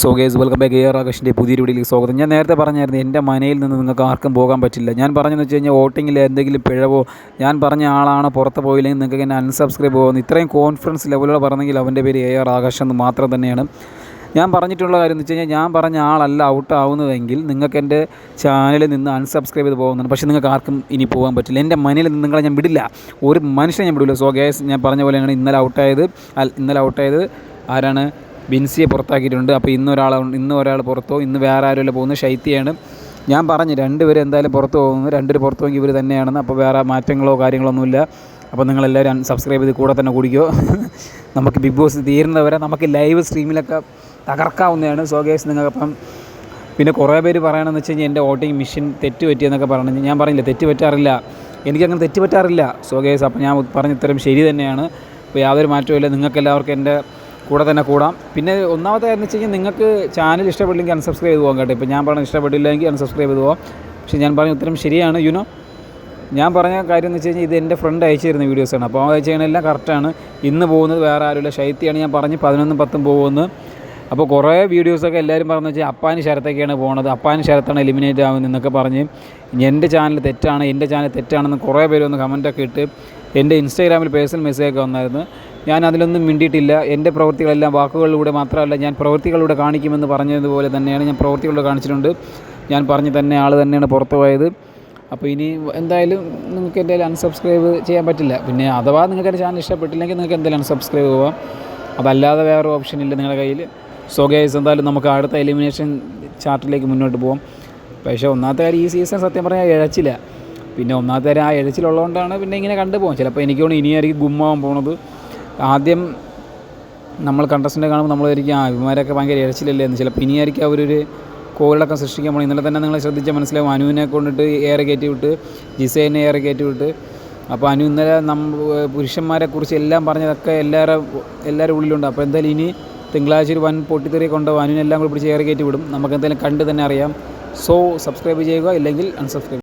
So guys welcome back air ആകാശിന്റെ പുതിയ വീഡിയോയിലേക്ക് സ്വാഗതം. ഞാൻ നേരത്തെ പറഞ്ഞായിരുന്നു എന്റെ മനയിൽ നിന്ന് നിങ്ങൾക്ക് ആർക്കും പോകാൻ പറ്റില്ല. ഞാൻ പറഞ്ഞെന്ന് വെച്ച് കഴിഞ്ഞാൽ വോട്ടിങ്ങിൽ എന്തെങ്കിലും പിഴവോ ഞാൻ പറഞ്ഞ ആളാണ് പുറത്ത് പോയില്ലെങ്കിൽ നിങ്ങൾക്ക് എന്നെ അൺസബ്സ്ക്രൈബ് പോകുന്നു ഇത്രയും കോൺഫിഡൻസ് ലെവലോടെ പറഞ്ഞെങ്കിൽ അവന്റെ പേര് എ ആർ ആകാശ് എന്ന് മാത്രം തന്നെയാണ്. ഞാൻ പറഞ്ഞിട്ടുള്ള കാര്യം എന്ന് വെച്ച് കഴിഞ്ഞാൽ ഞാൻ പറഞ്ഞ ആളല്ല ഔട്ട് ആവുന്നതെങ്കിൽ നിങ്ങൾക്ക് എന്റെ ചാനലിൽ നിന്ന് അൺസബ്സ്ക്രൈബ് ചെയ്ത് പോകുന്നുണ്ട് പക്ഷേ നിങ്ങൾക്ക് ആർക്കും ഇനി പോകാൻ പറ്റില്ല. എന്റെ മനയിൽ നിന്ന് നിങ്ങളെ ഞാൻ വിടില്ല. ഒരു മനുഷ്യനെ ഞാൻ വിടില്ല. സോ ഗേസ് ഞാൻ പറഞ്ഞ പോലെയാണ് ഇന്നലെ ഔട്ടായത് ഇന്നലെ ഔട്ടായത് ആരാണ്? ബിൻസിയെ പുറത്താക്കിയിട്ടുണ്ട്. അപ്പോൾ ഇന്ന് ഒരാൾ ഇന്ന് ഒരാൾ പുറത്തോ ഇന്ന് വേറെ ആരുമല്ല പോകുന്നത്? ശൈത്യയാണ്. ഞാൻ പറഞ്ഞു രണ്ടുപേരും എന്തായാലും പുറത്ത് പോകുന്നു. രണ്ടുപേർ പുറത്ത് പോകുമ്പോൾ ഇവർ തന്നെയാണെന്ന്. അപ്പോൾ വേറെ മാറ്റങ്ങളോ കാര്യങ്ങളോ ഒന്നുമില്ല അപ്പോൾ നിങ്ങളെല്ലാവരും സബ്സ്ക്രൈബ് ചെയ്ത് കൂടെ തന്നെ കുടിക്കോ. നമുക്ക് ബിഗ് ബോസ് തീരുന്നവരെ നമുക്ക് ലൈവ് സ്ട്രീമിലൊക്കെ തകർക്കാവുന്നതാണ്. സോ നിങ്ങൾക്കപ്പം പിന്നെ കുറേ പേര് പറയണമെന്ന് വെച്ച് കഴിഞ്ഞാൽ എന്റെ വോട്ടിംഗ് മെഷീൻ തെറ്റ് പറ്റിയെന്നൊക്കെ പറഞ്ഞു ഞാൻ പറഞ്ഞില്ല തെറ്റ് പറ്റാറില്ല എനിക്കങ്ങനെ തെറ്റ് പറ്റാറില്ല സോ ഗേസ് അപ്പോൾ ഞാൻ പറഞ്ഞ ഇത്തരം ശരി തന്നെയാണ്. അപ്പോൾ യാതൊരു മാറ്റവും ഇല്ല നിങ്ങൾക്കെല്ലാവർക്കും എന്റെ കൂടെ തന്നെ കൂടാം. പിന്നെ ഒന്നാമത്തെ എന്ന് വെച്ച് കഴിഞ്ഞാൽ നിങ്ങൾക്ക് ചാനൽ ഇഷ്ടപ്പെട്ടില്ലെങ്കിൽ അൺസബ്സ്ക്രൈബ് ചെയ്ത് പോകാം കേട്ടോ. ഇപ്പോൾ ഞാൻ പറഞ്ഞ ഇഷ്ടപ്പെട്ടില്ലെങ്കിൽ അൺസബ്സ്ക്രൈബ് ചെയ്ത് പോകാം. പക്ഷേ ഞാൻ പറഞ്ഞ ഉത്തരം ശരിയാണ് യുനോ. ഞാൻ പറഞ്ഞ കാര്യം എന്ന് വെച്ച് കഴിഞ്ഞാൽ ഇത് എന്റെ ഫ്രണ്ട് അയച്ചു തരുന്ന വീഡിയോസാണ് അപ്പോൾ അയച്ചു ചെയ്യുന്നതെല്ലാം കറക്റ്റാണ് ഇന്ന് പോകുന്നത് വേറെ ആരുമില്ല. ശൈത്യാണ് ഞാൻ പറഞ്ഞ് പതിനൊന്നും പത്തും പോകുമെന്ന് അപ്പോൾ കുറേ വീഡിയോസൊക്കെ എല്ലാവരും പറഞ്ഞു വെച്ചാൽ അപ്പാന് ശരത്തൊക്കെയാണ് പോണത്. അപ്പാന് ശരത്താണ് എലിമിനേറ്റ് ആവുന്നത് എന്നൊക്കെ പറഞ്ഞ് എന്റെ ചാനൽ തെറ്റാണ് എന്റെ ചാനൽ തെറ്റാണെന്ന് കുറേ പേര് ഒന്ന് കമന്റൊക്കെ ഇട്ട് എന്റെ ഇൻസ്റ്റാഗ്രാമിൽ പേഴ്സണൽ മെസ്സേജൊക്കെ വന്നായിരുന്നു. ഞാൻ അതിലൊന്നും മിണ്ടിയിട്ടില്ല. എന്റെ പ്രവൃത്തികളെല്ലാം വാക്കുകളിലൂടെ മാത്രമല്ല ഞാൻ പ്രവൃത്തികളിലൂടെ കാണിക്കുമെന്ന് പറഞ്ഞതുപോലെ തന്നെയാണ് ഞാൻ പ്രവൃത്തികളിലൂടെ കാണിച്ചിട്ടുണ്ട്. ഞാൻ പറഞ്ഞ് തന്നെ ആൾ തന്നെയാണ് പുറത്തു പോയത്. അപ്പോൾ ഇനി എന്തായാലും നിങ്ങൾക്ക് എന്തായാലും അൺസബ്സ്ക്രൈബ് ചെയ്യാൻ പറ്റില്ല. പിന്നെ അഥവാ നിങ്ങൾക്ക് എന്റെ ചാനൽ ഇഷ്ടപ്പെട്ടില്ലെങ്കിൽ നിങ്ങൾക്ക് എന്തായാലും അൺസബ്സ്ക്രൈബ് പോവാം. അതല്ലാതെ വേറെ ഓപ്ഷൻ ഇല്ല നിങ്ങളുടെ കയ്യിൽ സോ ഗൈസ് എന്തായാലും നമുക്ക് അടുത്ത എലിമിനേഷൻ ചാർട്ടിലേക്ക് മുന്നോട്ട് പോകാം പക്ഷേ ഒന്നാമത്തെ കാര്യം ഈ സീസൺ സത്യം പറഞ്ഞാൽ ഇഴച്ചില്ല. പിന്നെ ഒന്നാമത്തെ ആ എഴച്ചിലുള്ളതുകൊണ്ടാണ് പിന്നെ ഇങ്ങനെ കണ്ടുപോകും ചിലപ്പോൾ എനിക്ക് ഇനിയായിരിക്കും ഗുമ്മാവാൻ പോണത്. ആദ്യം നമ്മൾ കണ്ടസ്റ്റന്റ് കാണുമ്പോൾ നമ്മൾ ആ ഇവന്മാരൊക്കെ ഭയങ്കര ഇഴച്ചിലല്ലേ എന്ന്. ചിലപ്പോൾ ഇനിയായിരിക്കും അവരൊരു കോവിലൊക്കെ സൃഷ്ടിക്കാൻ പോകണം ഇന്നലെ തന്നെ നിങ്ങൾ ശ്രദ്ധിച്ചാൽ മനസ്സിലാവും. അനുവിനെ കൊണ്ടിട്ട് ഏറെ കയറ്റി വിട്ട് ജിസേനെ ഏറെ കയറ്റി വിട്ട്. അപ്പോൾ അനു ഇന്നലെ നമ്മ പുരുഷന്മാരെ കുറിച്ച് എല്ലാം പറഞ്ഞതൊക്കെ എല്ലാവരും എല്ലാവരും ഉള്ളിലുണ്ട്. അപ്പോൾ എന്തായാലും ഇനി തിങ്കളാഴ്ച ഒരു വൻ പൊട്ടിത്തെറി കൊണ്ടുപോകും. അനുവിനെല്ലാം കൂടി പിടിച്ച് ഏറെ കയറ്റി വിടും. നമുക്ക് എന്തായാലും കണ്ട് തന്നെ അറിയാം. സോ സബ്സ്ക്രൈബ് ചെയ്യുക. ഇല്ലെങ്കിൽ അൺസബ്സ്ക്രൈബ്